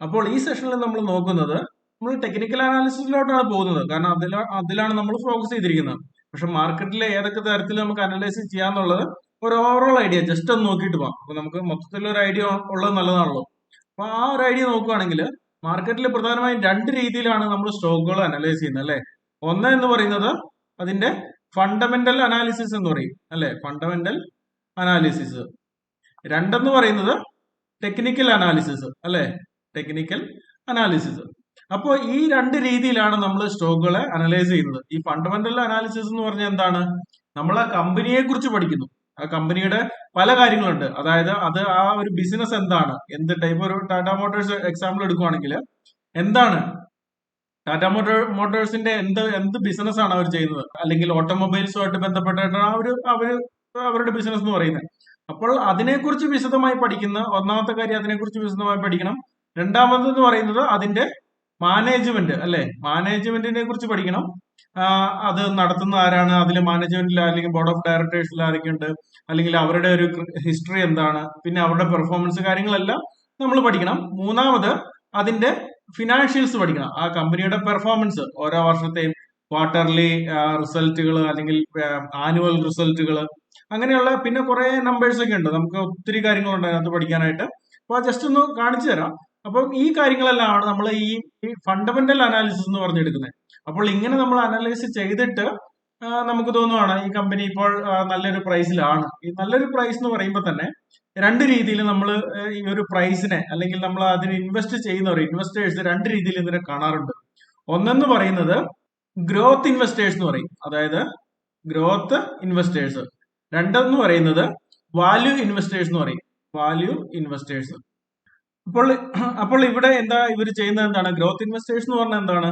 അപ്പോൾ ഈ സെഷനിൽ നമ്മൾ നോക്കുന്നത് നമ്മൾ ടെക്നിക്കൽ അനാലിസിസിലോട്ടാണ് പോകുന്നത്. കാരണം അതിൽ അതിലാണ് നമ്മൾ ഫോക്കസ് ചെയ്തിരിക്കുന്നത്. പക്ഷെ മാർക്കറ്റിലെ ഏതൊക്കെ തരത്തിൽ നമുക്ക് അനലൈസ് ചെയ്യാന്നുള്ളത് ഒരു ഓവറോൾ ഐഡിയ ജസ്റ്റ് ഒന്ന് നോക്കിയിട്ട് പോകാം അപ്പൊ നമുക്ക് മൊത്തത്തിൽ ഒരു ഐഡിയ ഉള്ളത് നല്ലതാണല്ലോ. അപ്പൊ ആ ഒരു ഐഡിയ നോക്കുകയാണെങ്കിൽ മാർക്കറ്റിൽ പ്രധാനമായും രണ്ട് രീതിയിലാണ് നമ്മൾ സ്റ്റോക്കുകൾ അനലൈസ് ചെയ്യുന്നത് അല്ലെ? ഒന്ന് എന്ന് പറയുന്നത് അതിന്റെ ഫണ്ടമെന്റൽ അനാലിസിസ് എന്ന് പറയും അല്ലെ? ഫണ്ടമെന്റൽ അനാലിസിസ് രണ്ടെന്ന് പറയുന്നത് ടെക്നിക്കൽ അനാലിസിസ് അല്ലെ? ടെക്നിക്കൽ അനാലിസിസ് അപ്പോൾ ഈ രണ്ട് രീതിയിലാണ് നമ്മൾ സ്റ്റോക്കുകളെ അനലൈസ് ചെയ്യുന്നത്. ഈ ഫണ്ടമെന്റൽ അനാലിസിസ് എന്ന് പറഞ്ഞാൽ എന്താണ്? നമ്മൾ ആ കമ്പനിയെ കുറിച്ച് പഠിക്കുന്നു. ആ കമ്പനിയുടെ പല കാര്യങ്ങളുണ്ട്. അതായത് അത് ആ ഒരു ബിസിനസ് എന്താണ്? എന്ത് ടൈപ്പ് ഒരു ടാറ്റ മോട്ടോഴ്സ് എക്സാമ്പിൾ എടുക്കുവാണെങ്കിൽ എന്താണ്? ടാറ്റ മോട്ടോർ മോട്ടോഴ്സിന്റെ എന്ത് എന്ത് ബിസിനസ് ആണ് അവർ ചെയ്യുന്നത്? അല്ലെങ്കിൽ ഓട്ടോമൊബൈൽസുമായിട്ട് ബന്ധപ്പെട്ടിട്ടാണ് അവർ അവർ അവരുടെ ബിസിനസ് എന്ന് പറയുന്നത്. അപ്പോൾ അതിനെക്കുറിച്ച് വിശദമായി പഠിക്കുന്ന ഒന്നാമത്തെ കാര്യം അതിനെക്കുറിച്ച് വിശദമായി പഠിക്കണം. രണ്ടാമതെന്ന് പറയുന്നത് അതിന്റെ മാനേജ്മെന്റ് അല്ലെ? മാനേജ്മെന്റിനെ കുറിച്ച് പഠിക്കണം. അത് നടത്തുന്ന ആരാണ്? അതിലെ മാനേജ്മെന്റിൽ അല്ലെങ്കിൽ ബോർഡ് ഓഫ് ഡയറക്ടേഴ്സിൽ ആരൊക്കെയുണ്ട്? അല്ലെങ്കിൽ അവരുടെ ഒരു ഹിസ്റ്ററി എന്താണ്? പിന്നെ അവരുടെ പെർഫോമൻസ് കാര്യങ്ങളെല്ലാം നമ്മൾ പഠിക്കണം. മൂന്നാമത് അതിന്റെ ഫിനാൻഷ്യൽസ് പഠിക്കണം. ആ കമ്പനിയുടെ പെർഫോമൻസ് ഓരോ വർഷത്തെയും ക്വാർട്ടർലി റിസൾട്ടുകൾ അല്ലെങ്കിൽ ആനുവൽ റിസൾട്ടുകൾ അങ്ങനെയുള്ള പിന്നെ കുറെ നമ്പേഴ്സ് ഒക്കെ ഉണ്ട്. നമുക്ക് ഒത്തിരി കാര്യങ്ങളുണ്ട് അതിനകത്ത് പഠിക്കാനായിട്ട്. അപ്പൊ ജസ്റ്റ് ഒന്ന് കാണിച്ചു തരാം. അപ്പം ഈ കാര്യങ്ങളെല്ലാം നമ്മൾ ഈ ഫണ്ടമെന്റൽ അനാലിസിസ് എന്ന് പറഞ്ഞെടുക്കുന്നത്. അപ്പോൾ ഇങ്ങനെ നമ്മൾ അനാലിസിസ് ചെയ്തിട്ട് നമുക്ക് തോന്നുവാണ് ഈ കമ്പനി ഇപ്പോൾ നല്ലൊരു പ്രൈസിലാണ് ഈ നല്ലൊരു പ്രൈസ് എന്ന് പറയുമ്പോൾ തന്നെ രണ്ട് രീതിയിൽ നമ്മൾ ഈ ഒരു പ്രൈസിനെ അല്ലെങ്കിൽ നമ്മൾ അതിന് ഇൻവെസ്റ്റ് ചെയ്യുന്നവർ ഇൻവെസ്റ്റേഴ്സ് രണ്ട് രീതിയിൽ ഇതിനെ കാണാറുണ്ട്. ഒന്നെന്ന് പറയുന്നത് ഗ്രോത്ത് ഇൻവെസ്റ്റേഴ്സ് എന്ന് പറയും. അതായത് ഗ്രോത്ത് ഇൻവെസ്റ്റേഴ്സ് രണ്ടെന്ന് പറയുന്നത് വാല്യൂ ഇൻവെസ്റ്റേഴ്സ് എന്ന് പറയും. വാല്യൂ ഇൻവെസ്റ്റേഴ്സ് അപ്പോൾ അപ്പോൾ ഇവിടെ എന്താ ഇവർ ചെയ്യുന്നത് എന്താണ്? ഗ്രോത്ത് ഇൻവെസ്റ്റേഴ്സ് എന്ന് പറഞ്ഞാൽ എന്താണ്?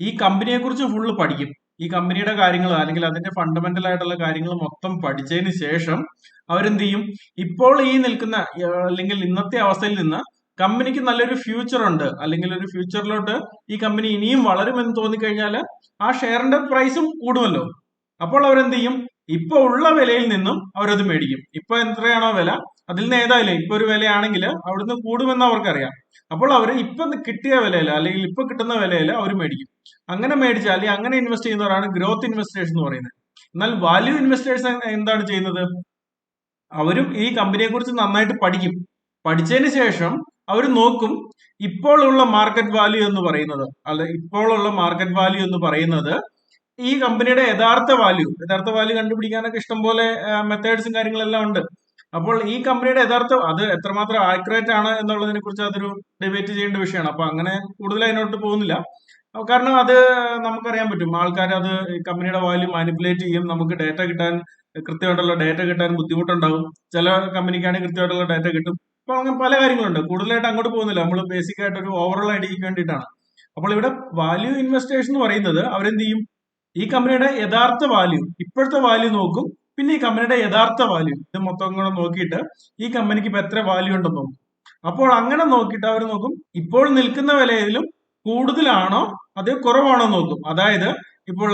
ഈ കമ്പനിയെ കുറിച്ച് ഫുള്ള് പഠിക്കും. ഈ കമ്പനിയുടെ കാര്യങ്ങൾ അല്ലെങ്കിൽ അതിന്റെ ഫണ്ടമെന്റൽ ആയിട്ടുള്ള കാര്യങ്ങൾ മൊത്തം പഠിച്ചതിന് ശേഷം അവരെന്ത് ചെയ്യും? ഇപ്പോൾ ഈ നിൽക്കുന്ന അല്ലെങ്കിൽ ഇന്നത്തെ അവസ്ഥയിൽ നിന്ന് കമ്പനിക്ക് നല്ലൊരു ഫ്യൂച്ചർ ഉണ്ട്. അല്ലെങ്കിൽ ഒരു ഫ്യൂച്ചറിലോട്ട് ഈ കമ്പനി ഇനിയും വളരുമെന്ന് തോന്നിക്കഴിഞ്ഞാൽ ആ ഷെയറിന്റെ പ്രൈസും കൂടുമല്ലോ. അപ്പോൾ അവരെന്ത് ചെയ്യും? ഇപ്പൊ ഉള്ള വിലയിൽ നിന്നും അവരത് മേടിക്കും. ഇപ്പൊ എത്രയാണോ വില? അതിൽ നിന്ന് ഏതായാലും ഇപ്പൊ ഒരു വിലയാണെങ്കിൽ അവിടുന്ന് കൂടുമെന്ന് അവർക്കറിയാം. അപ്പോൾ അവർ ഇപ്പൊ കിട്ടിയ വിലയിൽ അല്ലെങ്കിൽ ഇപ്പൊ കിട്ടുന്ന വിലയിൽ അവർ മേടിക്കും. അങ്ങനെ മേടിച്ചാൽ അങ്ങനെ ഇൻവെസ്റ്റ് ചെയ്യുന്നവരാണ് ഗ്രോത്ത് ഇൻവെസ്റ്റേഴ്സ് എന്ന് പറയുന്നത്. എന്നാൽ വാല്യൂ ഇൻവെസ്റ്റേഴ്സ് എന്താണ് ചെയ്യുന്നത്? അവരും ഈ കമ്പനിയെ കുറിച്ച് നന്നായിട്ട് പഠിക്കും. പഠിച്ചതിന് ശേഷം അവർ നോക്കും ഇപ്പോഴുള്ള മാർക്കറ്റ് വാല്യൂ എന്ന് പറയുന്നത്. അല്ല ഇപ്പോഴുള്ള മാർക്കറ്റ് വാല്യൂ എന്ന് പറയുന്നത് ഈ കമ്പനിയുടെ യഥാർത്ഥ വാല്യൂ യഥാർത്ഥ വാല്യൂ കണ്ടുപിടിക്കാനൊക്കെ ഇഷ്ടംപോലെ മെത്തേഡ്സും കാര്യങ്ങളെല്ലാം ഉണ്ട്. അപ്പോൾ ഈ കമ്പനിയുടെ യഥാർത്ഥ അത് എത്രമാത്രം ആക്യുറേറ്റ് ആണ് എന്നുള്ളതിനെ കുറിച്ച് അതൊരു ഡിബേറ്റ് ചെയ്യേണ്ട വിഷയമാണ്. അപ്പൊ അങ്ങനെ കൂടുതൽ അതിനോട്ട് പോകുന്നില്ല. കാരണം അത് നമുക്കറിയാൻ പറ്റും. ആൾക്കാർ അത് കമ്പനിയുടെ വാല്യൂ മാനിപ്പുലേറ്റ് ചെയ്യും. നമുക്ക് ഡേറ്റ കിട്ടാൻ കൃത്യമായിട്ടുള്ള ഡേറ്റ കിട്ടാൻ ബുദ്ധിമുട്ടുണ്ടാവും. ചില കമ്പനിക്കാണെങ്കിൽ കൃത്യമായിട്ടുള്ള ഡേറ്റ കിട്ടും. അപ്പൊ അങ്ങനെ പല കാര്യങ്ങളുണ്ട്. കൂടുതലായിട്ട് അങ്ങോട്ട് പോകുന്നില്ല. നമ്മൾ ബേസിക് ആയിട്ട് ഒരു ഓവറോൾ ഐഡിയക്ക് വേണ്ടിയിട്ടാണ്. അപ്പോൾ ഇവിടെ വാല്യൂ ഇൻവെസ്റ്റേഴ്സ് എന്ന് പറയുന്നത് അവരെന്ത് ചെയ്യും? ഈ കമ്പനിയുടെ യഥാർത്ഥ വാല്യൂ ഇപ്പോഴത്തെ വാല്യൂ നോക്കും പിന്നെ ഈ കമ്പനിയുടെ യഥാർത്ഥ വാല്യൂ ഇത് മൊത്തം കൂടെ നോക്കിയിട്ട് ഈ കമ്പനിക്ക് ഇപ്പൊ എത്ര വാല്യൂ ഉണ്ടെന്ന് നോക്കും. അപ്പോൾ അങ്ങനെ നോക്കിയിട്ട് അവർ നോക്കും ഇപ്പോൾ നിൽക്കുന്ന വിലയിലും കൂടുതലാണോ അത് കുറവാണോ നോക്കും. അതായത് ഇപ്പോൾ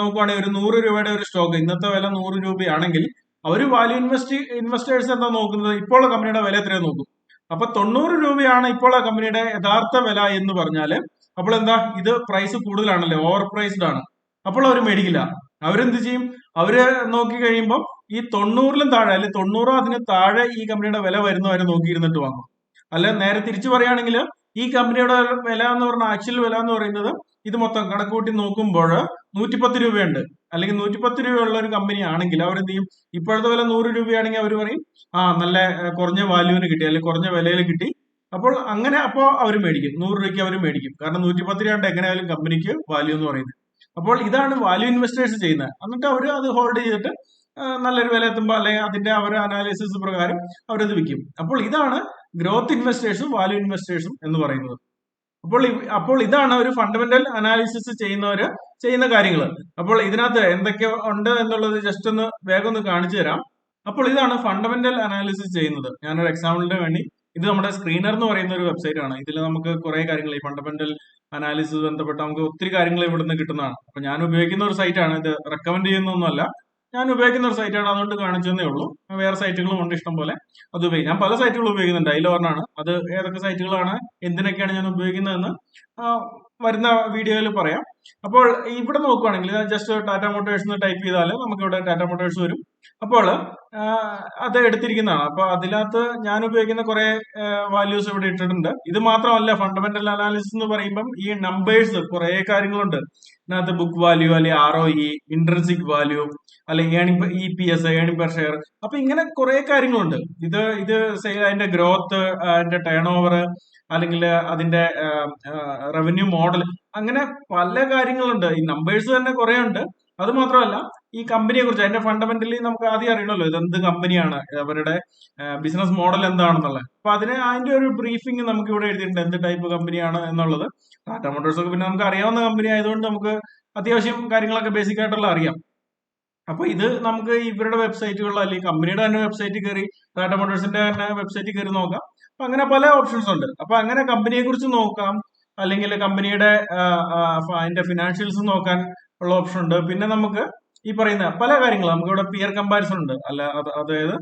നോക്കുവാണെങ്കിൽ ഒരു നൂറ് രൂപയുടെ ഒരു സ്റ്റോക്ക് ഇന്നത്തെ വില നൂറ് രൂപയാണെങ്കിൽ അവർ വാല്യൂ ഇൻവെസ്റ്റ് ഇൻവെസ്റ്റേഴ്സ് എന്താ നോക്കുന്നത്? ഇപ്പോൾ കമ്പനിയുടെ വില എത്രയാണ് നോക്കും. അപ്പൊ തൊണ്ണൂറ് രൂപയാണ് ഇപ്പോൾ കമ്പനിയുടെ യഥാർത്ഥ വില എന്ന് പറഞ്ഞാൽ അപ്പോൾ എന്താ? ഇത് പ്രൈസ് കൂടുതലാണല്ലേ? ഓവർ പ്രൈസ്ഡ് ആണ്. അപ്പോൾ അവർ മേടിക്കില്ല. അവരെന്ത് ചെയ്യും? അവർ നോക്കി കഴിയുമ്പോൾ ഈ തൊണ്ണൂറിലും താഴെ അല്ലെങ്കിൽ തൊണ്ണൂറോ അതിന് താഴെ ഈ കമ്പനിയുടെ വില വരുന്നവരെ നോക്കിയിരുന്നിട്ട് വാങ്ങും. അല്ല നേരെ തിരിച്ചു പറയുകയാണെങ്കിൽ ഈ കമ്പനിയുടെ വില എന്ന് പറഞ്ഞ ആക്ച്വൽ വില എന്ന് പറയുന്നത് ഇത് മൊത്തം കണക്കൂട്ടി നോക്കുമ്പോൾ നൂറ്റിപ്പത്ത് രൂപയുണ്ട്. അല്ലെങ്കിൽ നൂറ്റിപ്പത്ത് രൂപയുള്ള ഒരു കമ്പനി ആണെങ്കിൽ അവരെന്ത് ചെയ്യും? ഇപ്പോഴത്തെ വില നൂറ് രൂപയാണെങ്കിൽ അവർ പറയും ആ നല്ല കുറഞ്ഞ വാല്യൂവിന് കിട്ടി അല്ലെങ്കിൽ കുറഞ്ഞ വിലയിൽ കിട്ടി. അപ്പോൾ അങ്ങനെ അപ്പോൾ അവർ മേടിക്കും. നൂറ് രൂപയ്ക്ക് അവർ മേടിക്കും. കാരണം നൂറ്റിപ്പത്ത് രൂപ എങ്ങനെയായാലും കമ്പനിക്ക് വാല്യൂ എന്ന് പറയുന്നത്. അപ്പോൾ ഇതാണ് വാല്യൂ ഇൻവെസ്റ്റേഴ്സ് ചെയ്യുന്നത്. എന്നിട്ട് അവർ അത് ഹോൾഡ് ചെയ്തിട്ട് നല്ലൊരു വില എത്തുമ്പോൾ അല്ലെങ്കിൽ അതിന്റെ അവരുടെ അനാലിസിസ് പ്രകാരം അവരത് വിൽക്കും. അപ്പോൾ ഇതാണ് ഗ്രോത്ത് ഇൻവെസ്റ്റേഴ്സും വാല്യൂ ഇൻവെസ്റ്റേഴ്സും എന്ന് പറയുന്നത്. അപ്പോൾ അപ്പോൾ ഇതാണ് ഒരു ഫണ്ടമെന്റൽ അനാലിസിസ് ചെയ്യുന്നവര് ചെയ്യുന്ന കാര്യങ്ങൾ അപ്പോൾ ഇതിനകത്ത് എന്തൊക്കെ ഉണ്ട് എന്നുള്ളത് ജസ്റ്റ് ഒന്ന് വേഗം ഒന്ന് കാണിച്ചു തരാം. അപ്പോൾ ഇതാണ് ഫണ്ടമെന്റൽ അനാലിസിസ് ചെയ്യുന്നത്. ഞാനൊരു എക്സാമ്പിളിന് വേണ്ടി ഇത് നമ്മുടെ സ്ക്രീനർ എന്ന് പറയുന്ന ഒരു വെബ്സൈറ്റ് ആണ്. ഇതിൽ നമുക്ക് കുറെ കാര്യങ്ങൾ ഈ ഫണ്ടമെന്റൽ അനാലിസിസ് ബന്ധപ്പെട്ട് നമുക്ക് ഒത്തിരി കാര്യങ്ങൾ ഇവിടുന്ന് കിട്ടുന്നതാണ്. അപ്പൊ ഞാൻ ഉപയോഗിക്കുന്ന ഒരു സൈറ്റ് ആണ്. ഇത് റെക്കമെൻഡ് ചെയ്യുന്നൊന്നുമല്ല. ഞാൻ ഉപയോഗിക്കുന്ന ഒരു സൈറ്റാണ് അതുകൊണ്ട് കാണിച്ചതേ ഉള്ളൂ. വേറെ സൈറ്റുകളും ഉണ്ട് ഇഷ്ടം പോലെ. അത് ഉപയോഗിക്കും ഞാൻ പല സൈറ്റുകളും ഉപയോഗിക്കുന്നുണ്ട്. അതിൽ ഒരെണ്ണാണ് അത് ഏതൊക്കെ സൈറ്റുകളാണ് എന്തിനൊക്കെയാണ് ഞാൻ ഉപയോഗിക്കുന്നതെന്ന് വരുന്ന വീഡിയോയിൽ പറയാം. അപ്പോൾ ഇവിടെ നോക്കുവാണെങ്കിൽ ജസ്റ്റ് ടാറ്റ മോട്ടോഴ്സ് എന്ന് ടൈപ്പ് ചെയ്താൽ നമുക്ക് ഇവിടെ ടാറ്റ മോട്ടോഴ്സ് വരും. അപ്പോൾ അത് എടുത്തിരിക്കുന്നതാണ്. അപ്പൊ അതിനകത്ത് ഞാൻ ഉപയോഗിക്കുന്ന കുറെ വാല്യൂസ് ഇവിടെ ഇട്ടിട്ടുണ്ട്. ഇത് മാത്രമല്ല ഫണ്ടമെന്റൽ അനാലിസിസ് എന്ന് പറയുമ്പം ഈ നമ്പേഴ്സ് കുറെ കാര്യങ്ങളുണ്ട്. ഇതിനകത്ത് ബുക്ക് വാല്യൂ അല്ലെങ്കിൽ R O E intrinsic value അല്ലെങ്കിൽ E P S earning per share അപ്പൊ ഇങ്ങനെ കുറെ കാര്യങ്ങളുണ്ട്. ഇത് ഇത് അതിന്റെ ഗ്രോത്ത് അതിന്റെ ടേൺ ഓവർ അല്ലെങ്കിൽ അതിന്റെ റവന്യൂ മോഡൽ അങ്ങനെ പല കാര്യങ്ങളുണ്ട്. ഈ നമ്പേഴ്സ് തന്നെ കുറെ ഉണ്ട്. അത് മാത്രമല്ല ഈ കമ്പനിയെ കുറിച്ച് അതിന്റെ ഫണ്ടമെന്റലി നമുക്ക് ആദ്യം അറിയണമല്ലോ ഇത് എന്ത് കമ്പനിയാണ് അവരുടെ ബിസിനസ് മോഡൽ എന്താണെന്നുള്ളത്. അപ്പൊ അതിന് അതിന്റെ ഒരു ബ്രീഫിംഗ് നമുക്ക് ഇവിടെ എഴുതിയിട്ടുണ്ട് എന്ത് ടൈപ്പ് കമ്പനിയാണ് എന്നുള്ളത്. ടാറ്റ മോട്ടോഴ്സ് ഒക്കെ പിന്നെ നമുക്ക് അറിയാവുന്ന കമ്പനി ആയതുകൊണ്ട് നമുക്ക് അത്യാവശ്യം കാര്യങ്ങളൊക്കെ ബേസിക് ആയിട്ടുള്ള അറിയാം. അപ്പൊ ഇത് നമുക്ക് ഇവരുടെ വെബ്സൈറ്റുകളിൽ അല്ലെങ്കിൽ കമ്പനിയുടെ തന്നെ വെബ്സൈറ്റിൽ കയറി ടാറ്റ മോട്ടോഴ്സിന്റെ തന്നെ വെബ്സൈറ്റിൽ കയറി നോക്കാം. അപ്പൊ അങ്ങനെ പല ഓപ്ഷൻസ് ഉണ്ട്. അപ്പൊ അങ്ങനെ കമ്പനിയെ കുറിച്ച് നോക്കാം അല്ലെങ്കിൽ കമ്പനിയുടെ അതിന്റെ ഫിനാൻഷ്യൽസ് നോക്കാൻ ഉള്ള ഓപ്ഷൻ ഉണ്ട്. പിന്നെ നമുക്ക് ഈ പറയുന്ന പല കാര്യങ്ങളും. നമുക്ക് ഇവിടെ പിയർ കമ്പാരിസൺ ഉണ്ട്. അല്ല അതായത്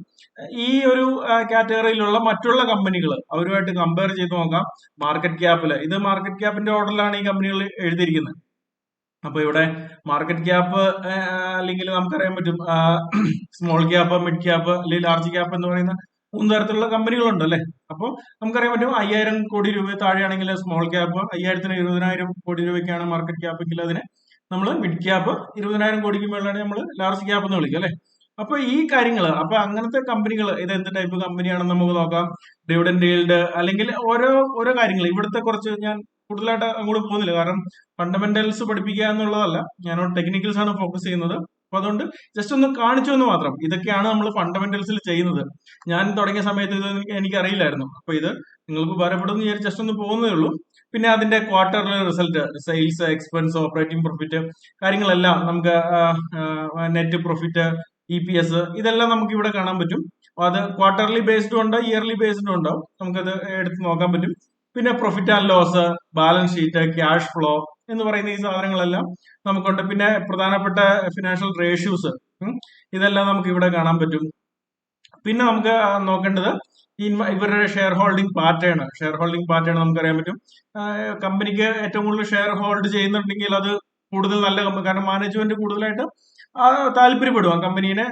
ഈ ഒരു കാറ്റഗറിയിലുള്ള മറ്റുള്ള കമ്പനികൾ അവരുമായിട്ട് കമ്പയർ ചെയ്ത് നോക്കാം. മാർക്കറ്റ് ക്യാപ്പിൽ ഇത് മാർക്കറ്റ് ക്യാപ്പിന്റെ ഓർഡറിലാണ് ഈ കമ്പനികൾ എഴുതിയിരിക്കുന്നത്. അപ്പൊ ഇവിടെ മാർക്കറ്റ് ക്യാപ്പ് അല്ലെങ്കിൽ നമുക്കറിയാൻ പറ്റും സ്മോൾ ക്യാപ്പ് മിഡ് ക്യാപ്പ് അല്ലെങ്കിൽ ലാർജ് ക്യാപ്പ് എന്ന് പറയുന്ന മൂന്ന് തരത്തിലുള്ള കമ്പനികളുണ്ട് അല്ലെ? അപ്പോൾ നമുക്കറിയാൻ പറ്റും അയ്യായിരം കോടി രൂപ താഴെയാണെങ്കിൽ സ്മോൾ ക്യാപ്പ് അയ്യായിരത്തിന് ഇരുപതിനായിരം കോടി രൂപയ്ക്കാണ് മാർക്കറ്റ് ക്യാപ്പ് എങ്കിൽ അതിനെ നമ്മൾ മിഡ് ക്യാപ്പ് ഇരുപതിനായിരം കോടിക്ക് മേളിലാണ് നമ്മൾ ലാർജ് ക്യാപ്പ് എന്ന് വിളിക്കുക അല്ലെ? അപ്പൊ ഈ കാര്യങ്ങൾ അപ്പൊ അങ്ങനത്തെ കമ്പനികൾ ഇത് എന്ത് ടൈപ്പ് കമ്പനിയാണെന്ന് നമുക്ക് നോക്കാം. ഡിവിഡൻഡ് ഈൽഡ് അല്ലെങ്കിൽ ഓരോ ഓരോ കാര്യങ്ങൾ ഇവിടുത്തെ കുറച്ച് ഞാൻ കൂടുതലായിട്ട് അങ്ങോട്ട് പോകുന്നില്ല. കാരണം ഫണ്ടമെന്റൽസ് പഠിപ്പിക്കുക എന്നുള്ളതല്ല. ഞാൻ ടെക്നിക്കൽസ് ആണ് ഫോക്കസ് ചെയ്യുന്നത്. അപ്പൊ അതുകൊണ്ട് ജസ്റ്റ് ഒന്ന് കാണിച്ചു എന്ന് മാത്രം. ഇതൊക്കെയാണ് നമ്മൾ ഫണ്ടമെന്റൽസിൽ ചെയ്യുന്നത്. ഞാൻ തുടങ്ങിയ സമയത്ത് ഇത് എനിക്ക് അറിയില്ലായിരുന്നു അപ്പൊ ഇത് നിങ്ങൾക്ക് ഉപകാരപ്പെടുമെന്ന് വിചാരിച്ച് ജസ്റ്റ് ഒന്ന് പോകുന്നേ ഉള്ളൂ. പിന്നെ അതിന്റെ ക്വാർട്ടറിലെ result sales expense operating profit കാര്യങ്ങളെല്ലാം നമുക്ക് net profit E P S ഇതെല്ലാം നമുക്ക് ഇവിടെ കാണാൻ പറ്റും. അത് ക്വാർട്ടർലി ബേസ്ഡും ഉണ്ട് ഇയർലി ബേസ്ഡും ഉണ്ടാവും. നമുക്കത് എടുത്ത് നോക്കാൻ പറ്റും. പിന്നെ profit and loss balance sheet cash flow എന്ന് പറയുന്ന ഈ സാധനങ്ങളെല്ലാം നമുക്കുണ്ട്. പിന്നെ പ്രധാനപ്പെട്ട ഫിനാൻഷ്യൽ റേഷ്യൂസ് ഇതെല്ലാം നമുക്ക് ഇവിടെ കാണാൻ പറ്റും. പിന്നെ നമുക്ക് നോക്കേണ്ടത് ഇവരുടെ share holding pattern share holding pattern നമുക്കറിയാൻ പറ്റും. കമ്പനിക്ക് ഏറ്റവും കൂടുതൽ ഷെയർ ഹോൾഡ് ചെയ്യുന്നുണ്ടെങ്കിൽ അത് കൂടുതൽ നല്ല കമ്പനി കാരണം മാനേജ്മെന്റ് കൂടുതലായിട്ട് ആ, താല്പര്യപ്പെടും ആ കമ്പനീനെ